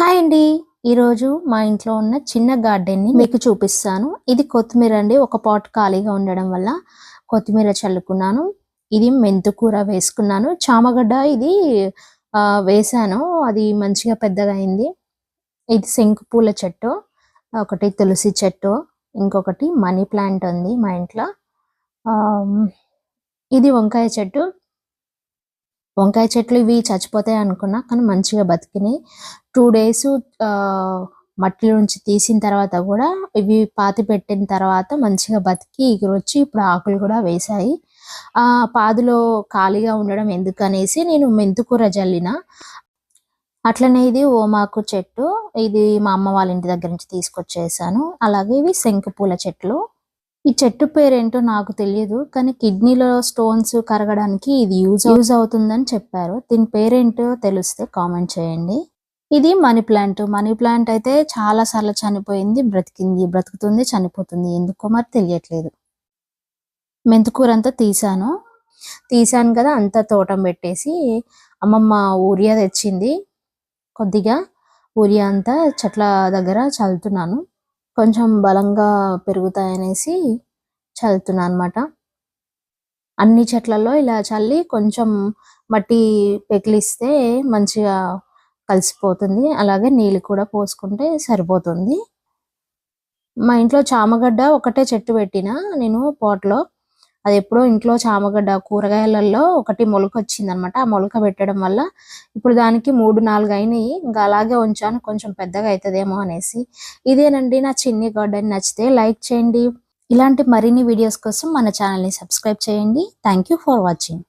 Hi అండి. ఈరోజు మా ఇంట్లో ఉన్న చిన్న గార్డెన్ని మీకు చూపిస్తాను. ఇది కొత్తిమీర అండి. ఒక పాట్ ఖాళీగా ఉండడం వల్ల కొత్తిమీర చల్లుకున్నాను. ఇది మెంతుకూర వేసుకున్నాను. చామగడ్డ ఇది ఆ, వేసాను. అది మంచిగా పెద్దగా అయింది. ఇది శంకు పూల చెట్టు ఒకటి తులసి చెట్టు ఇంకొకటి మనీ ప్లాంట్ ఉంది మా ఇంట్లో. ఆ, ఇది వంకాయ చెట్టు. వంకాయ చెట్లు ఇవి చచ్చిపోతాయి అనుకున్నా కానీ మంచిగా బతికినాయి. టూ డేస్ మట్టిలో నుంచి తీసిన తర్వాత కూడా ఇవి పాతి పెట్టిన తర్వాత మంచిగా బతికి ఎగురొచ్చి ఇప్పుడు ఆకులు కూడా వేశాయి. ఆ పాదులో ఖాళీగా ఉండడం ఎందుకనేసి నేను మెంతుకూర జల్లిన. అట్లనే ఇది ఓమాకు చెట్టు ఇది మా అమ్మ వాళ్ళ ఇంటి దగ్గర నుంచి తీసుకొచ్చేసాను. అలాగే ఇవి శంకు పూల చెట్లు. ఈ చెట్టు పేరేంటో నాకు తెలియదు కానీ కిడ్నీలో స్టోన్స్ కరగడానికి ఇది యూజ్ యూజ్ అవుతుందని చెప్పారు. దీని పేరేంటో తెలిస్తే కామెంట్ చేయండి. ఇది మనీ ప్లాంట్. మనీ ప్లాంట్ అయితే చాలా సార్లు చనిపోయింది బ్రతికింది బ్రతుకుతుంది చనిపోతుంది. ఎందుకో మరి తెలియట్లేదు. మెంతుకూర అంతా తీసాను తీసాను కదా అంతా తోటం పెట్టేసి అమ్మమ్మ ఊరియా తెచ్చింది. కొద్దిగా ఊరియా అంతా చెట్ల దగ్గర చల్లుతున్నాను. కొంచెం బలంగా పెరుగుతాయనేసి చల్లుతున్నాను అనమాట అన్ని చెట్లలో ఇలా చల్లి కొంచెం మట్టి పెకిలిస్తే మంచిగా కలిసిపోతుంది. అలాగే నీళ్ళు కూడా పోసుకుంటే సరిపోతుంది. మా ఇంట్లో చామగడ్డ ఒకటే చెట్టు పెట్టిన నేను పోట్లో అది ఎప్పుడో ఇంట్లో చామగడ్డ కూరగాయలలో ఒకటి మొలక వచ్చింది అనమాట ఆ మొలక పెట్టడం వల్ల ఇప్పుడు దానికి మూడు నాలుగు అయినాయి. ఇంకా అలాగే ఉంచాను. కొంచెం పెద్దగా అవుతుందేమో అనేసి. ఇదేనండి నా చిన్ని గార్డెన్. నచ్చితే లైక్ చేయండి. ఇలాంటి మరిన్ని వీడియోస్ కోసం మన ఛానల్ని సబ్స్క్రైబ్ చేయండి. Thank you for watching.